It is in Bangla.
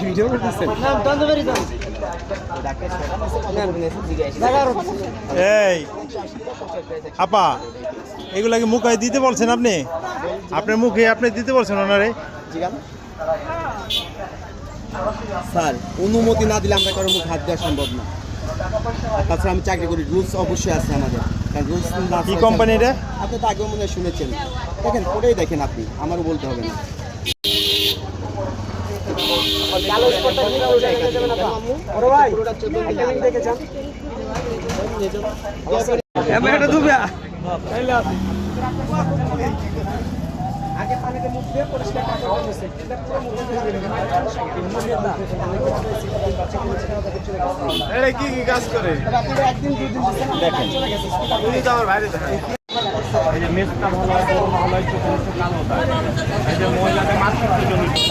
ভিডিও করতেছেন এই আপা এগুলা কি মুখে দিতে বলছেন আপনি? আপনার মুখে আপনি দিতে বলছেন ওনারে? স্যার অনুমতি না দিলে আমরা কারও মুখ হাত দেওয়া সম্ভব না। তাছাড়া আমি চাকরি করি রুলস অবশ্যই আছে আমাদের। রুলস কি কোম্পানি এটা? আপনি তো আগেও মনে হয় শুনেছেন। দেখেন পরেই দেখেন আপনি আমারও বলতে হবে না। আগে পানিতে মুখ দিয়ে পরিষ্কার কাপড় ধরেছে কিন্তু পুরো মুখে দিয়ে এটা কি কি কাজ করে? একদিন দুই দিন দেখেন। চলে গেছে তুমি তো আমার বাইরে দেখাই এই যে মেজটা ভালো ভালো চোখে চোখ কালো এই যে মহিলাদের মাতৃত্ব জনিত